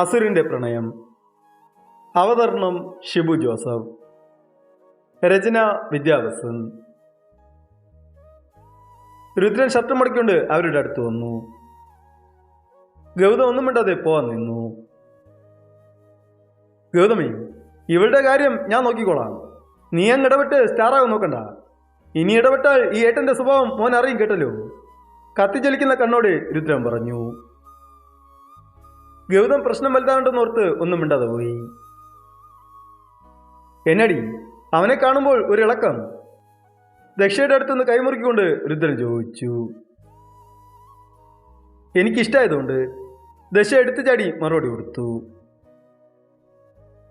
അസുറിന്റെ പ്രണയം. അവതരണം ഷിബു ജോസഫ്. രചന വിദ്യാവസൻ രുദ്രൻ ഷർട്ട് മടക്കിക്കൊണ്ട് അവരുടെ അടുത്ത് വന്നു. ഗൗതം ഒന്നും മിണ്ടാതെ പോവാൻ നിന്നു. ഗൗതമേ ഇവളുടെ കാര്യം ഞാൻ നോക്കിക്കോളാം. നീ അങ്ങ് ഇടപെട്ട് സ്റ്റാറാകും നോക്കണ്ട. ഇനി ഇടപെട്ടാൽ ഈ ഏട്ടന്റെ സ്വഭാവം മോൻ അറിയും കേട്ടല്ലോ. കത്തിച്ചലിക്കുന്ന കണ്ണോട് രുദ്രൻ പറഞ്ഞു. ഗൗതം പ്രശ്നം വലുതാണ്ടെന്ന് ഓർത്ത് ഒന്നും മിണ്ടാതെ പോയി. എന്നടി അവനെ കാണുമ്പോൾ ഒരു ഇളക്കം? ദക്ഷയുടെ അടുത്തുനിന്ന് കൈമുറുക്കിക്കൊണ്ട് രുദ്രൻ ചോദിച്ചു. എനിക്കിഷ്ടായതുകൊണ്ട് ദശ എടുത്തു ചാടി മറുപടി കൊടുത്തു.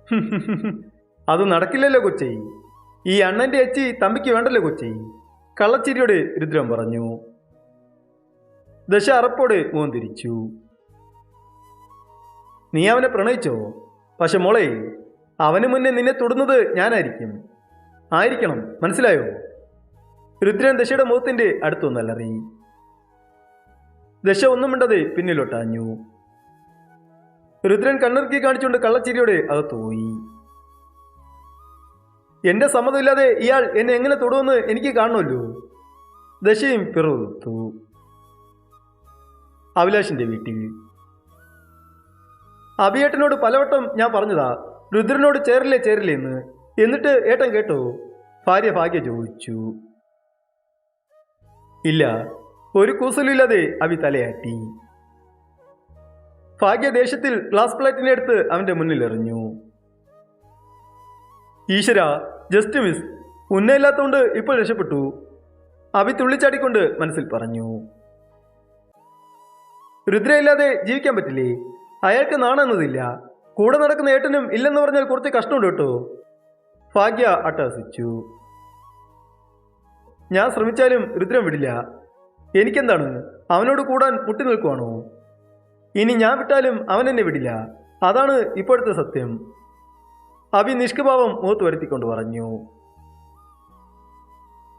അത് നടക്കില്ലല്ലോ കൊച്ചൈ. ഈ അണ്ണന്റെ അച്ചി തമ്പിക്ക് വേണ്ടല്ലോ കൊച്ചൈ. കള്ളച്ചിരിയോട് രുദ്രൻ പറഞ്ഞു. ദശ അറപ്പോടെ മോൻ തിരിച്ചു. നീ അവനെ പ്രണയിച്ചോ? പക്ഷെ മോളെ അവന് മുന്നേ നിന്നെ തൊടുന്നത് ഞാനായിരിക്കും. ആയിരിക്കണം മനസ്സിലായോ? രുദ്രൻ ദശയുടെ മുഖത്തിന്റെ അടുത്തൊന്നല്ലറി ദശ ഒന്നും മിണ്ടതെ പിന്നിലോട്ടാഞ്ഞു രുദ്രൻ കണ്ണിറുക്കി കാണിച്ചുകൊണ്ട് കള്ളച്ചിരിയോടെ അത് പോയി. എന്റെ സമ്മതമില്ലാതെ ഇയാൾ എന്നെ എങ്ങനെ തൊടുമെന്ന് എനിക്ക് കാണുമല്ലോ ദശയും പിറവെടുത്തു. അഭിലാഷിന്റെ വീട്ടിൽ. അഭിയേട്ടനോട് പലവട്ടം ഞാൻ പറഞ്ഞതാ രുദ്രനോട് ചേരില്ലേ ചേരില്ലേ എന്ന്. എന്നിട്ട് ഏട്ടൻ കേട്ടോ ഭാര്യ ഭാഗ്യ ചോദിച്ചു. ഇല്ല ഒരു കൂസലില്ലാതെ അവി തലയാട്ടി. ഭാഗ്യ ദേശത്തിൽ ഗ്ലാസ് പ്ലേറ്റിനെ എടുത്ത് അവന്റെ മുന്നിൽ എറിഞ്ഞു. ഈശ്വര ജസ്റ്റ് മിസ് ഉന്നയില്ലാത്തോണ്ട് ഇപ്പോൾ രക്ഷപ്പെട്ടു. അവി തുള്ളിച്ചാടിക്കൊണ്ട് മനസ്സിൽ പറഞ്ഞു. രുദ്രയില്ലാതെ ജീവിക്കാൻ പറ്റില്ലേ? അയാൾക്ക് നാണെന്നതില്ല. കൂടെ നടക്കുന്ന ഏട്ടനും ഇല്ലെന്ന് പറഞ്ഞാൽ കുറച്ച് കഷ്ടമുണ്ട് കേട്ടോ. ഭാഗ്യ അട്ടഹസിച്ചു. ഞാൻ ശ്രമിച്ചാലും രുദ്രൻ വിടില്ല. എനിക്കെന്താണ്? അവനോട് കൂടാൻ മുട്ടി നിൽക്കുവാണോ? ഇനി ഞാൻ വിട്ടാലും അവൻ എന്നെ വിടില്ല. അതാണ് ഇപ്പോഴത്തെ സത്യം. അഭി നിഷ്കഭാവം മുഖത്ത് വരുത്തിക്കൊണ്ട് പറഞ്ഞു.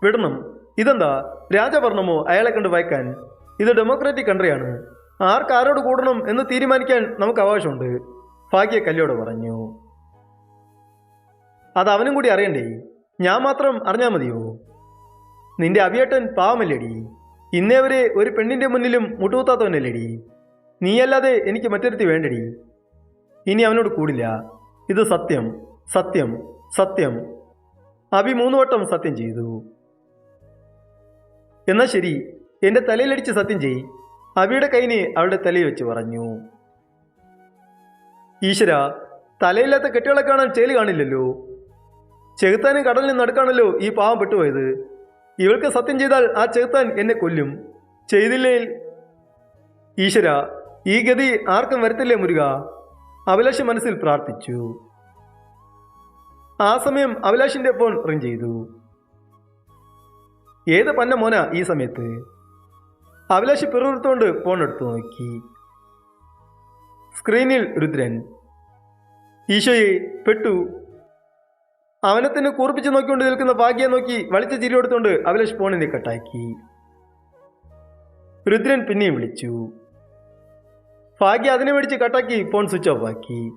വിടണം. ഇതെന്താ? രാജഭരണമോ അയാളെ കണ്ട് വായിക്കാൻ? ഇത് ഡെമോക്രാറ്റിക് കൺട്രിയാണ് ആർക്ക് ആരോട് കൂടണം എന്ന് തീരുമാനിക്കാൻ നമുക്ക് അവകാശമുണ്ട്. ഭാഗ്യ കല്യോട് പറഞ്ഞു. അത് അവനും കൂടി അറിയണ്ടേ? ഞാൻ മാത്രം അറിഞ്ഞാൽ മതിയോ? നിന്റെ അവിയേട്ടൻ പാവമല്ലേടി? ഇന്നേ വരെ ഒരു പെണ്ണിന്റെ മുന്നിലും മുട്ടുകുത്താത്തവനല്ലേടി? നീയല്ലാതെ എനിക്ക് മറ്റൊരുത്തി വേണ്ടടി. ഇനി അവനോട് കൂടില്ല. ഇത് സത്യം സത്യം സത്യം. അഭി മൂന്ന് വട്ടം സത്യം ചെയ്തു. എന്നാൽ ശരി എന്റെ തലയിലടിച്ച് സത്യം ചെയ് അബിയുടെ കൈന് അവളുടെ തലയിൽ വെച്ച് പറഞ്ഞു ഈശ്വര തലയില്ലാത്ത കെട്ടികളെ കാണാൻ ചേൽ കാണില്ലല്ലോ. ചെകുത്താനും കടലിന് നടക്കാണല്ലോ ഈ പാവം പെട്ടുപോയത്. ഇവൾക്ക് സത്യം ചെയ്താൽ ആ ചെകുത്താൻ എന്നെ കൊല്ലും. ചെയ്തില്ലേ? ഈശ്വര ഈ ഗതി ആർക്കും വരത്തില്ലേ മുരുക? അഭിലാഷ് മനസ്സിൽ പ്രാർത്ഥിച്ചു. ആ സമയം അഭിലാഷിന്റെ ഫോൺ റിങ് ചെയ്തു. ഏത് പന്ന മോന ഈ സമയത്ത്? അഭിലാഷ് പിറുവിറുത്തോണ്ട് ഫോൺ എടുത്തു നോക്കി. സ്ക്രീനിൽ രുദ്രൻ ഈശോയെ പെട്ടു. അവനെ തന്നെ കൂർപ്പിച്ച് നോക്കിക്കൊണ്ട് നിൽക്കുന്ന ഭാഗ്യയെ നോക്കി വളിച്ച ചിരി എടുത്തുകൊണ്ട് അഭിലാഷ് ഫോണിനെ കട്ടാക്കി. രുദ്രൻ പിന്നെയും വിളിച്ചു. ഭാഗ്യ അതിനെ മേടിച്ച് കട്ടാക്കി ഫോൺ സ്വിച്ച് ഓഫ് ആക്കി.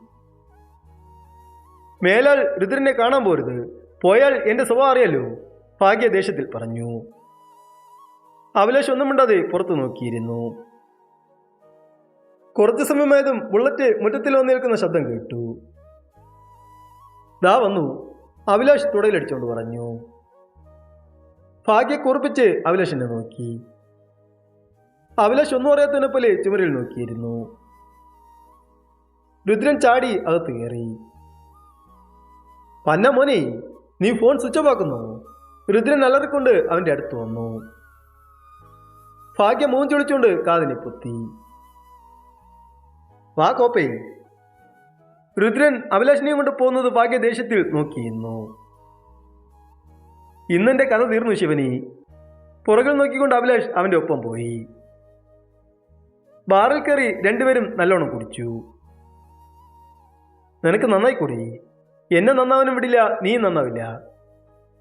മേലാൽ രുദ്രനെ കാണാൻ പോരുത്. പോയാൽ എന്റെ സ്വഭാവം അറിയാലോ? ഭാഗ്യ ദേശത്തിൽ പറഞ്ഞു. അഭിലാഷ് ഒന്നും മിണ്ടാതെ പുറത്തു നോക്കിയിരുന്നു. കുറച്ചു സമയമായതും ബുള്ളറ്റ് മുറ്റത്തിൽ വന്നേൽക്കുന്ന ശബ്ദം കേട്ടു. ദാ വന്നു. അഭിലാഷ് തുടയിലടിച്ചുകൊണ്ട് പറഞ്ഞു. ഭാഗ്യ കുറിപ്പിച്ച് അഭിലാഷിനെ നോക്കി. അഭിലാഷ് ഒന്നും അറിയാത്തതിനെ പോലെ ചുമരിൽ നോക്കിയിരുന്നു. രുദ്രൻ ചാടി അകത്ത് കയറി. പന്ന മോനെ നീ ഫോൺ സ്വിച്ച് ഓഫ് ആക്കുന്നു. രുദ്രൻ അലറിക്കൊണ്ട് അവന്റെ അടുത്ത് വന്നു. ഭാഗ്യ മൂന്ന് ചൊളിച്ചുകൊണ്ട് കാതിനെ പൊത്തി. വാ കോപ്പേ. രുദ്രൻ അഭിലാഷിനെയും കൊണ്ട് പോകുന്നത് ഭാഗ്യ ദേഷ്യത്തിൽ നോക്കിയിരുന്നു. ഇന്നെന്റെ കഥ തീർന്നു ശിവനി. പുറകിൽ നോക്കിക്കൊണ്ട് അഭിലാഷ് അവന്റെ ഒപ്പം പോയി. ബാറിൽ കയറി രണ്ടുപേരും നല്ലോണം കുടിച്ചു. നിനക്ക് നന്നായി കുടി. എന്നെ നന്നാവനും വിടില്ല നീ നന്നാവില്ല.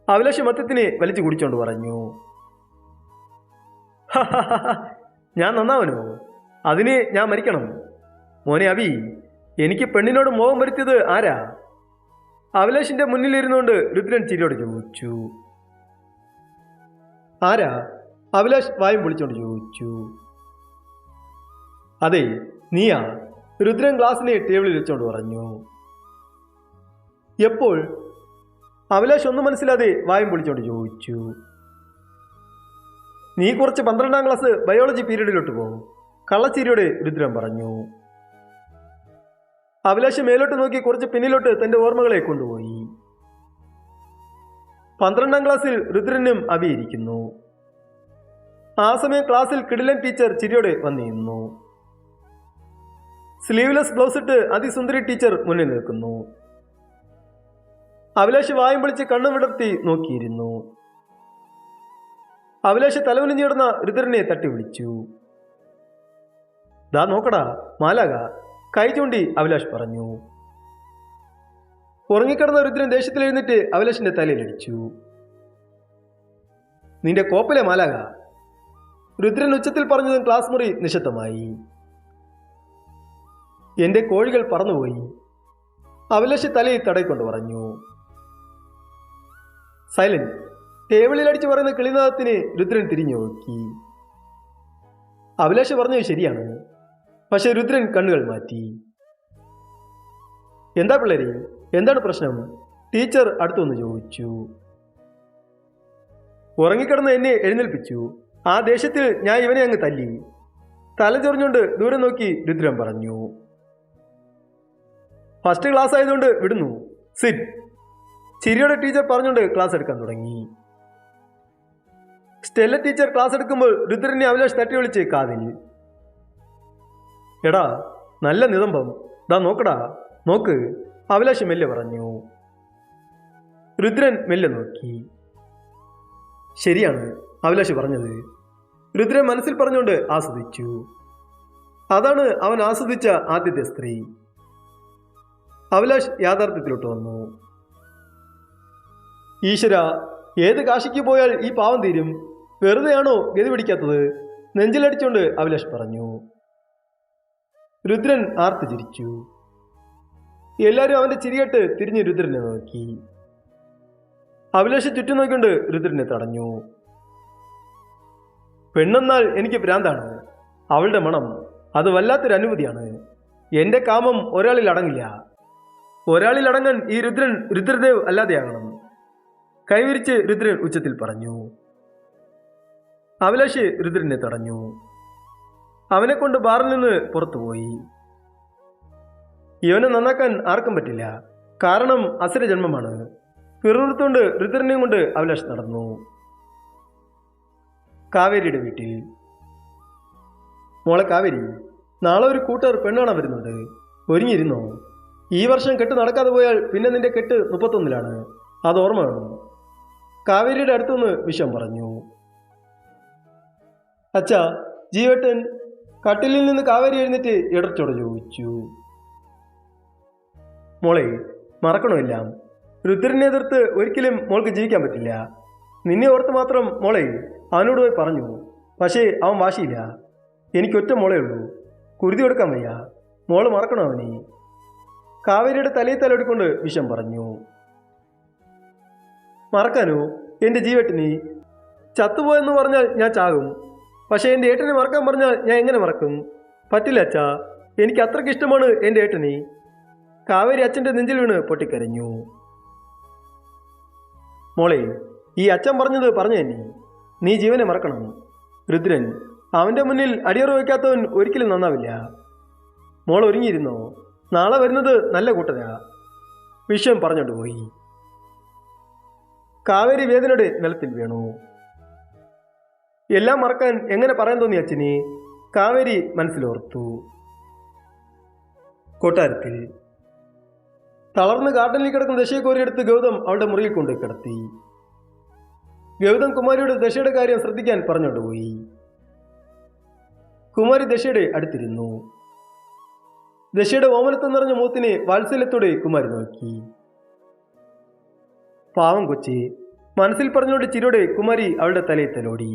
അഭിലാഷ് മത്യത്തിന് വലിച്ചു കുടിച്ചോണ്ട് പറഞ്ഞു. ഞാൻ നന്നാവനോ അതിന് ഞാൻ മരിക്കണം. മോനെ അബി എനിക്ക് പെണ്ണിനോട് മോഹം വരുത്തിയത് ആരാ? അഭിലാഷിന്റെ മുന്നിലിരുന്നുകൊണ്ട് രുദ്രൻ ചിരിയോട് ചോദിച്ചു. ആരാ? അഭിലാഷ് വായും പൊളിച്ചോണ്ട് ചോദിച്ചു. അതെ നീയാ. രുദ്രൻ ഗ്ലാസിനെ ടേബിളിൽ വെച്ചോണ്ട് പറഞ്ഞു. എപ്പോൾ? അഭിലാഷ് ഒന്നും മനസ്സിലാതെ വായും പൊളിച്ചോണ്ട് ചോദിച്ചു. നീ കുറച്ച് പന്ത്രണ്ടാം ക്ലാസ് ബയോളജി പീരീഡിലോട്ട് പോകും കള്ളച്ചിരിയോട് രുദ്രൻ പറഞ്ഞു. അഭിലാഷ് മേലോട്ട് നോക്കി കുറച്ച് പിന്നിലോട്ട് തന്റെ ഓർമ്മകളെ കൊണ്ടുപോയി. പന്ത്രണ്ടാം ക്ലാസ്സിൽ രുദ്രനും അഭിയിരിക്കുന്നു ആ സമയം ക്ലാസ്സിൽ കിടിലൻ ടീച്ചർ ചിരിയോടെ വന്നിരുന്നു. സ്ലീവ്ലെസ് ബ്ലൗസ് ഇട്ട് അതിസുന്ദരി ടീച്ചർ മുന്നിൽ നിൽക്കുന്നു. അഭിലാഷ് വായും പൊളിച്ച് കണ്ണും വിടർത്തി നോക്കിയിരുന്നു. അഭിലാഷ് തലവലിഞ്ഞിടുന്ന രുദ്രനെ തട്ടി വിളിച്ചു ദാ നോക്കടാ മാലാക കൈ ചൂണ്ടി അഭിലാഷ് പറഞ്ഞു. ഉറങ്ങിക്കിടന്ന രുദ്രൻ ദേഷ്യത്തിൽ എഴുന്നിട്ട് അഭിലാഷിന്റെ തലയിലടിച്ചു. നിന്റെ കോപ്പിലെ മാലാക രുദ്രൻ ഉച്ചത്തിൽ പറഞ്ഞതും ക്ലാസ് മുറി നിശബ്ദമായി. എന്റെ കോഴികൾ പറന്നുപോയി. അഭിലാഷ് തലയിൽ തടയിക്കൊണ്ട് പറഞ്ഞു. സൈലന്റ് ടേബിളിൽ അടിച്ച് പറയുന്ന കിളിനാഥത്തിന് രുദ്രൻ തിരിഞ്ഞു നോക്കി. അഭിലാഷ് പറഞ്ഞത് ശരിയാണ്. പക്ഷെ രുദ്രൻ കണ്ണുകൾ മാറ്റി. എന്താ പിള്ളേരെ? എന്താണ് പ്രശ്നം? ടീച്ചർ അടുത്തൊന്ന് ചോദിച്ചു. ഉറങ്ങിക്കിടന്ന് എന്നെ എഴുന്നേൽപ്പിച്ചു. ആ ദേശത്തിൽ ഞാൻ ഇവനെ അങ്ങ് തല്ലി. തല ചൊറിഞ്ഞുകൊണ്ട് ദൂരെ നോക്കി രുദ്രൻ പറഞ്ഞു. ഫസ്റ്റ് ക്ലാസ് ആയതുകൊണ്ട് വിടുന്നു. സിറ്റ്. ചിരിയുടെ ടീച്ചർ പറഞ്ഞുകൊണ്ട് ക്ലാസ് എടുക്കാൻ തുടങ്ങി. സ്റ്റെല്ല ടീച്ചർ ക്ലാസ് എടുക്കുമ്പോൾ രുദ്രനെ അഭിലാഷ് തട്ടി വിളിച്ച് കാതിൽ എടാ നല്ല നിതംബം ദാ നോക്കടാ. നോക്ക്. അഭിലാഷ് മെല്ലെ പറഞ്ഞു. രുദ്രൻ മെല്ലെ നോക്കി. ശരിയാണ് അഭിലാഷ് പറഞ്ഞത്. രുദ്രൻ മനസ്സിൽ പറഞ്ഞുകൊണ്ട് ആസ്വദിച്ചു. അതാണ് അവൻ ആസ്വദിച്ച ആദ്യത്തെ സ്ത്രീ. അഭിലാഷ് യാഥാർത്ഥ്യത്തിലോട്ട് വന്നു. ഈശ്വര ഏത് കാശിക്ക് പോയാൽ ഈ പാവം തീരും? വെറുതെയാണോ ഗതി പിടിക്കാത്തത്? നെഞ്ചിലടിച്ചുകൊണ്ട് അഭിലാഷ് പറഞ്ഞു. രുദ്രൻ ആർത്തു ചിരിച്ചു. എല്ലാവരും അവന്റെ ചിരികെട്ട് തിരിഞ്ഞ് രുദ്രനെ നോക്കി. അഭിലാഷ് ചുറ്റും നോക്കിക്കൊണ്ട് രുദ്രനെ തടഞ്ഞു. പെണ്ണെന്നാൽ എനിക്ക് ഭ്രാന്താണ്. അവളുടെ മണം അത് വല്ലാത്തൊരു അനുമതിയാണ് എന്റെ കാമം ഒരാളിൽ അടങ്ങില്ല. ഒരാളിൽ അടങ്ങാൻ ഈ രുദ്രൻ രുദ്രദേവ് അല്ലാതെയാകണം. കൈവിരിച്ച് രുദ്രൻ ഉച്ചത്തിൽ പറഞ്ഞു. അഭിലാഷ് രുദ്രനെ തടഞ്ഞു. അവനെ കൊണ്ട് ബാറിൽ നിന്ന് പുറത്തുപോയി ഇവനെ നന്നാക്കാൻ ആർക്കും പറ്റില്ല. കാരണം അസുര ജന്മമാണ്. പിറുത്തുകൊണ്ട് രുദ്രനെയും കൊണ്ട് അഭിലാഷ് നടന്നു. കാവേരിയുടെ വീട്ടിൽ. മോളെ കാവേരി നാളെ ഒരു കൂട്ടർ പെണ്ണാണ് വരുന്നത്. ഒരുങ്ങിയിരുന്നോ? ഈ വർഷം കെട്ട് നടക്കാതെ പോയാൽ പിന്നെ നിന്റെ കെട്ട് മുപ്പത്തൊന്നിലാണ്. അത് ഓർമ്മ വേണം കാവേരിയുടെ അടുത്തുനിന്ന് വിഷം പറഞ്ഞു. അച്ഛാ ജീവട്ടൻ കട്ടിലിൽ നിന്ന് കാവേരി എഴുന്നേറ്റ് ഇടർച്ചോടെ ചോദിച്ചു. മോളെ മറക്കണമെല്ലാം. രുദ്രനെ എതിർത്ത് ഒരിക്കലും മോൾക്ക് ജീവിക്കാൻ പറ്റില്ല. നിന്നെ ഓർത്ത് മാത്രം മോളെ അവനോട് പോയി പറഞ്ഞു. പക്ഷേ അവൻ വാശിയില്ല. എനിക്കൊറ്റ മോളേ ഉള്ളൂ. കുരുതി കൊടുക്കാൻ വയ്യ. മോൾ മറക്കണോ അവനെ? കാവേരിയുടെ തലയിൽ തലോടിക്കൊണ്ട് വിഷം പറഞ്ഞു. മറക്കാനോ? എന്റെ ജീവട്ടിനി ചത്തുപോയെന്ന് പറഞ്ഞാൽ ഞാൻ ചാകും. പക്ഷേ എന്റെ ഏട്ടനെ മറക്കാൻ പറഞ്ഞാൽ ഞാൻ എങ്ങനെ മറക്കും? പറ്റില്ല അച്ഛാ. എനിക്ക് അത്രയ്ക്ക് ഇഷ്ടമാണ് എന്റെ ഏട്ടനെ. കാവേരി അച്ഛന്റെ നെഞ്ചിൽ വീണ് പൊട്ടിക്കരഞ്ഞു. മോളെ ഈ അച്ഛൻ പറഞ്ഞത് പറഞ്ഞു തന്നെ. നീ ജീവനെ മറക്കണം. രുദ്രൻ അവന്റെ മുന്നിൽ അടിയറ വയ്ക്കാത്തവൻ ഒരിക്കലും നന്നാവില്ല. മോൾ ഒരുങ്ങിയിരുന്നോ? നാളെ വരുന്നത് നല്ല കൂട്ടരാ. വിഷയം പറഞ്ഞോണ്ട് പോയി. കാവേരി വേദനയുടെ നിലത്തിൽ വീണു. എല്ലാം മറക്കാൻ എങ്ങനെ പറയാൻ തോന്നി അച്ഛനെ? കാവേരി മനസ്സിലോർത്തു. കൊട്ടാരത്തിൽ തളർന്ന് ഗാർഡനിൽ കിടക്കുന്ന ദശയെ കോരിയെടുത്ത് ഗൗതം അവളുടെ മുറിയിൽ കൊണ്ട് കിടത്തി. ഗൗതം കുമാരിയുടെ ദശയുടെ കാര്യം ശ്രദ്ധിക്കാൻ പറഞ്ഞുകൊണ്ടുപോയി കുമാരി ദശയുടെ അടുത്തിരുന്നു. ദശയുടെ ഓമനത്തം നിറഞ്ഞ മൂത്തിനെ വാത്സല്യത്തോടെ കുമാരി നോക്കി. പാവം കൊച്ചി മനസ്സിൽ പറഞ്ഞുകൊണ്ട് ചിരോടെ കുമാരി അവളുടെ തലയിൽ തലോടി.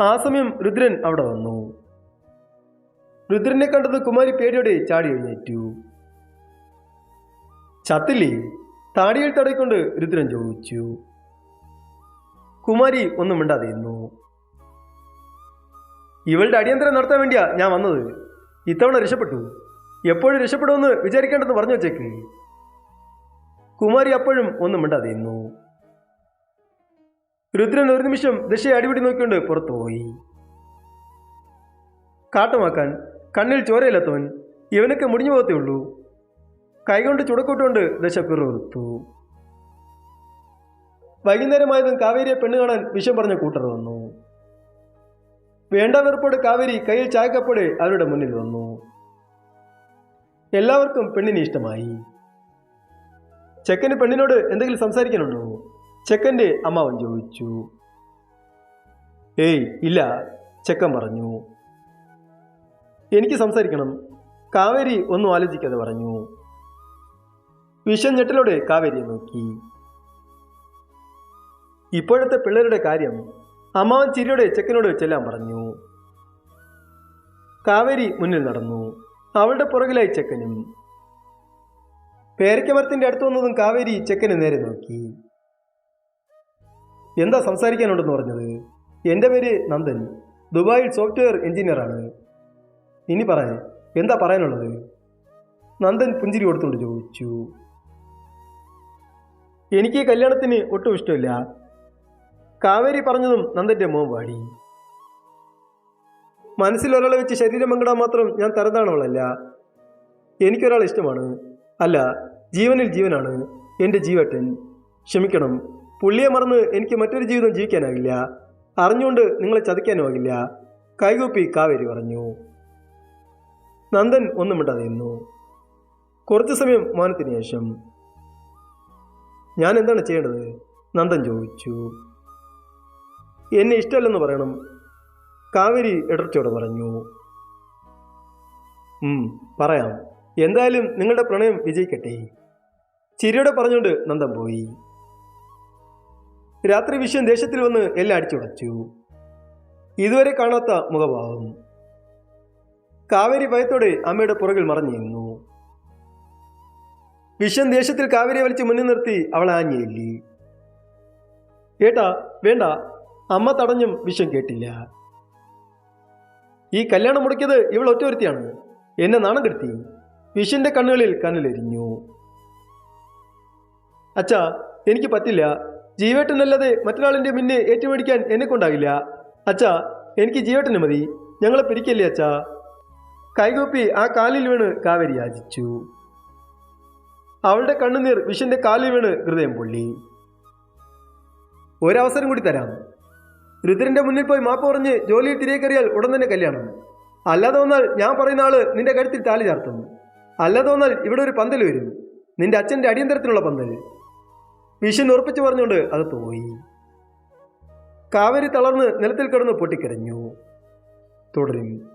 ആ സമയം രുദ്രൻ അവിടെ വന്നു. രുദ്രനെ കണ്ടത് കുമാരി പേടിയോടെ ചാടി എഴുന്നേറ്റു. ചത്തില്ലേ? താടിയിൽ തടയിക്കൊണ്ട് രുദ്രൻ ചോദിച്ചു. കുമാരി ഒന്നും മിണ്ടാതെ നിന്നു. ഇവളുടെ അടിയന്തരം നടത്താൻ വേണ്ടിയാ ഞാൻ വന്നത്. ഇത്തവണ രക്ഷപ്പെട്ടു. എപ്പോഴും രക്ഷപ്പെടുമെന്ന് വിചാരിക്കേണ്ടെന്ന് പറഞ്ഞു വെച്ചേക്ക്. കുമാരി അപ്പോഴും ഒന്നും മിണ്ടാതെ ഇരുന്നു രുദ്രൻ ഒരു നിമിഷം ദശയെ അടിപിടി നോക്കിക്കൊണ്ട് പുറത്തുപോയി. കാട്ടുമാക്കാൻ കണ്ണിൽ ചോരയില്ലാത്തവൻ ഇവനൊക്കെ മുടിഞ്ഞു പോകത്തേ ഉള്ളൂ. കൈകൊണ്ട് ചുടക്കൂട്ടുകൊണ്ട് ദശ പിറുത്തു വൈകുന്നേരമായതും കാവേരിയെ പെണ്ണ് കാണാൻ വിഷം പറഞ്ഞ കൂട്ടർ വന്നു. വേണ്ട വെറുപ്പോട് കാവേരി കയ്യിൽ ചായക്കപ്പോടെ അവരുടെ മുന്നിൽ വന്നു. എല്ലാവർക്കും പെണ്ണിനെ ഇഷ്ടമായി. ചെക്കന് പെണ്ണിനോട് എന്തെങ്കിലും സംസാരിക്കാനുണ്ടോ? ചെക്കന്റെ അമ്മാവൻ ചോദിച്ചു ഏയ് ഇല്ല ചെക്കൻ പറഞ്ഞു. എനിക്ക് സംസാരിക്കണം. കാവേരി ഒന്നും ആലോചിക്കാതെ പറഞ്ഞു. വിഷം ഞെട്ടലോടെ കാവേരിയെ നോക്കി. ഇപ്പോഴത്തെ പിള്ളേരുടെ കാര്യം അമ്മാവൻ ചിരിയുടെ ചെക്കനോട് ചെല്ലാൻ പറഞ്ഞു. കാവേരി മുന്നിൽ നടന്നു. അവളുടെ പുറകിലായി ചെക്കനും. പേരയ്ക്കമരത്തിന്റെ അടുത്ത് വന്നതും കാവേരി ചെക്കനെ നേരെ നോക്കി. എന്താ സംസാരിക്കാനുണ്ടെന്ന് പറഞ്ഞത്? എന്റെ പേര് നന്ദൻ. ദുബായിൽ സോഫ്റ്റ്വെയർ എഞ്ചിനീയറാണ് ഇനി പറയേ എന്താ പറയാനുള്ളത്? നന്ദൻ പുഞ്ചിരി കൊടുത്തുകൊണ്ട് ചോദിച്ചു. എനിക്ക് കല്യാണത്തിന് ഒട്ടും ഇഷ്ടമില്ല. കാവേരി പറഞ്ഞതും നന്ദന്റെ മോൻ പാടി. മനസ്സിൽ ഒരാളെ വെച്ച് ശരീരം പങ്കിടാൻ മാത്രം ഞാൻ തരതാണവളല്ല. എനിക്കൊരാളെ ഇഷ്ടമാണ്. അല്ല ജീവനിൽ ജീവനാണ്. എന്റെ ജീവട്ടൻ. ക്ഷമിക്കണം. പുള്ളിയെ മറന്ന് എനിക്ക് മറ്റൊരു ജീവിതം ജീവിക്കാനാകില്ല. അറിഞ്ഞുകൊണ്ട് നിങ്ങളെ ചതിക്കാനുമാകില്ല കൈകൂപ്പി കാവേരി പറഞ്ഞു. നന്ദൻ ഒന്നും മിണ്ടാതെ നിന്നു. കുറച്ചു സമയം മൗനത്തിന് ശേഷം ഞാൻ എന്താണ് ചെയ്യേണ്ടത്? നന്ദൻ ചോദിച്ചു. എന്നെ ഇഷ്ടമല്ലെന്ന് പറയണം കാവേരി ഇടർച്ചയോടെ പറഞ്ഞു. പറയാം. എന്തായാലും നിങ്ങളുടെ പ്രണയം വിജയിക്കട്ടെ. ചിരിയോടെ പറഞ്ഞുകൊണ്ട് നന്ദൻ പോയി. രാത്രി വിശ്വം ദേഷ്യത്തിൽ വന്ന് എല്ലാം അടിച്ചുടച്ചു. ഇതുവരെ കാണാത്ത മുഖഭാവം. കാവേരി ഭയത്തോടെ അമ്മയുടെ പുറകിൽ മറഞ്ഞിരുന്നു വിശ്വൻ ദേശത്തിൽ കാവേരിയെ വലിച്ച് മുന്നിൽ നിർത്തി അവളെ ആഞ്ഞില്ലി ഏട്ടാ വേണ്ട. അമ്മ തടഞ്ഞും വിശ്വം കേട്ടില്ല. ഈ കല്യാണം മുടക്കിയത് ഇവൾ ഒറ്റവരുത്തിയാണ് എന്നെ നാണം കെടുത്തി. വിശ്വന്റെ കണ്ണുകളിൽ കനലെരിഞ്ഞു. അച്ഛാ എനിക്ക് പറ്റില്ല. ജീവേട്ടനല്ലാതെ മറ്റൊരാളിന്റെ മിന്നെ ഏറ്റുമേടിക്കാൻ എന്നെ കൊണ്ടാകില്ല അച്ഛാ എനിക്ക് ജീവേട്ടന് മതി. ഞങ്ങളെ പിരിക്കല്ലേ അച്ഛാ? കൈകൂപ്പി ആ കാലിൽ വീണ് കാവേരി യാചിച്ചു. അവളുടെ കണ്ണുനീർ വിഷന്റെ കാലിൽ വീണ് ഹൃദയം പൊള്ളി. ഒരവസരം കൂടി തരാം. രുദ്രന്റെ മുന്നിൽ പോയി മാപ്പ് പറഞ്ഞ് ജോലിയിൽ തിരികെ കയറിയാൽ ഉടൻ തന്നെ കല്യാണം. അല്ലാതെ വന്നാൽ ഞാൻ പറയുന്ന ആൾ നിന്റെ കഴുത്തിൽ താലി ചാർത്തും. അല്ലാതെ വന്നാൽ ഇവിടെ ഒരു പന്തൽ വരും. നിന്റെ അച്ഛന്റെ അടിയന്തരത്തിനുള്ള പന്തൽ. വിഷൻ ഉറപ്പിച്ചു പറഞ്ഞുകൊണ്ട് അത് പോയി. കാവേരി തളർന്ന് നിലത്തിൽ കിടന്ന് പൊട്ടിക്കരഞ്ഞു തുടരും.